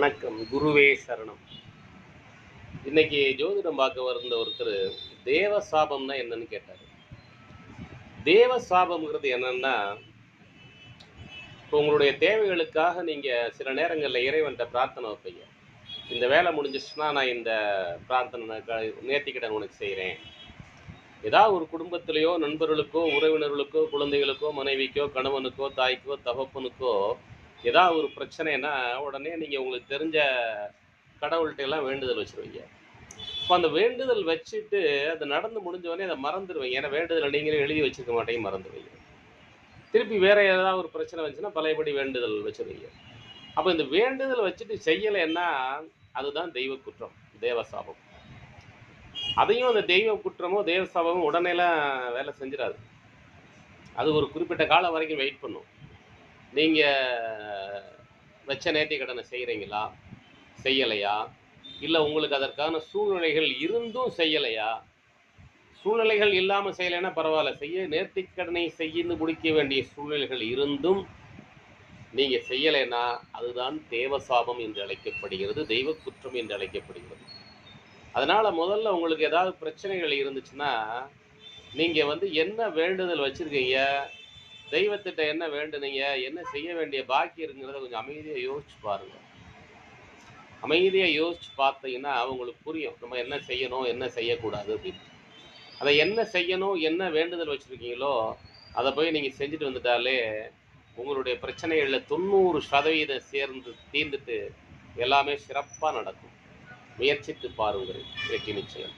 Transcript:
வணக்கம். குருவே சரணம். இன்னைக்கு ஜோதிடம் பார்க்க வந்த ஒருத்தர் தேவ சாபம்னா என்னன்னு கேட்டார். தேவ சாபம்ங்கிறது என்னன்னா இப்போ உங்களுடைய தேவைகளுக்காக நீங்கள் சில நேரங்களில் இறைவன்கிட்ட பிரார்த்தனை வைப்பீங்க. இந்த வேலை முடிஞ்சிச்சுன்னா நான் இந்த பிரார்த்தனை நேர்த்திக்கிட்ட உனக்கு செய்கிறேன் ஏதாவது ஒரு குடும்பத்திலேயோ நண்பர்களுக்கோ உறவினர்களுக்கோ குழந்தைகளுக்கோ மனைவிக்கோ கணவனுக்கோ தாய்க்கோ தகப்பனுக்கோ ஏதாவது ஒரு பிரச்சனைனா உடனே நீங்கள் உங்களுக்கு தெரிஞ்ச கடவுள்கிட்ட எல்லாம் வேண்டுதல் வச்சுருவீங்க. இப்போ அந்த வேண்டுதல் வச்சுட்டு அது நடந்து முடிஞ்ச உடனே அதை மறந்துடுவீங்க ஏன்னா வேண்டுதலை நீங்களே எழுதி வச்சிருக்க மாட்டேங்க மறந்துடுவீங்க திருப்பி வேற ஏதாவது ஒரு பிரச்சனை வந்துச்சுன்னா பழையபடி வேண்டுதல் வச்சுருவீங்க. அப்போ இந்த வேண்டுதல் வச்சுட்டு செய்யலைன்னா அதுதான் தெய்வ குற்றம் தேவசாபம். அதையும் அந்த தெய்வ குற்றமோ தேவ உடனேலாம் வேலை செஞ்சிடாது. அது ஒரு குறிப்பிட்ட காலம் வரைக்கும் வெயிட் பண்ணும். நீங்கள் வச்ச நேர்த்தி கடனை செய்கிறீங்களா செய்யலையா? இல்லை உங்களுக்கு அதற்கான சூழ்நிலைகள் இருந்தும் செய்யலையா? சூழ்நிலைகள் இல்லாமல் செய்யலைன்னா பரவாயில்ல. செய்ய நேர்த்தி கடனை செய்து முடிக்க வேண்டிய சூழ்நிலைகள் இருந்தும் நீங்கள் செய்யலைன்னா அதுதான் தேவசாபம் என்று அழைக்கப்படுகிறது தெய்வ குற்றம் என்று அழைக்கப்படுகிறது. அதனால் முதல்ல உங்களுக்கு ஏதாவது பிரச்சனைகள் இருந்துச்சுன்னா நீங்கள் வந்து என்ன வேண்டுதல் வச்சுருக்கீங்க? தெய்வத்திட்ட என்ன வேண்டுனீங்க? என்ன செய்ய வேண்டிய பாக்கி இருக்குங்கிறத கொஞ்சம் அமைதியாக யோசிச்சு பாருங்க. அமைதியாக யோசிச்சு பார்த்தீங்கன்னா அவங்களுக்கு புரியும். நம்ம என்ன செய்யணும் என்ன செய்யக்கூடாது அப்படின்னு. அதை என்ன செய்யணும் என்ன வேண்டுதல் வச்சுருக்கீங்களோ அதை போய் நீங்கள் செஞ்சுட்டு வந்துட்டாலே உங்களுடைய பிரச்சனைகளில் தொண்ணூறு சதவீதம் சேர்ந்து தீர்ந்துட்டு எல்லாமே சிறப்பாக நடக்கும். முயற்சித்து பாருங்கள் வெற்றி நிச்சயம்.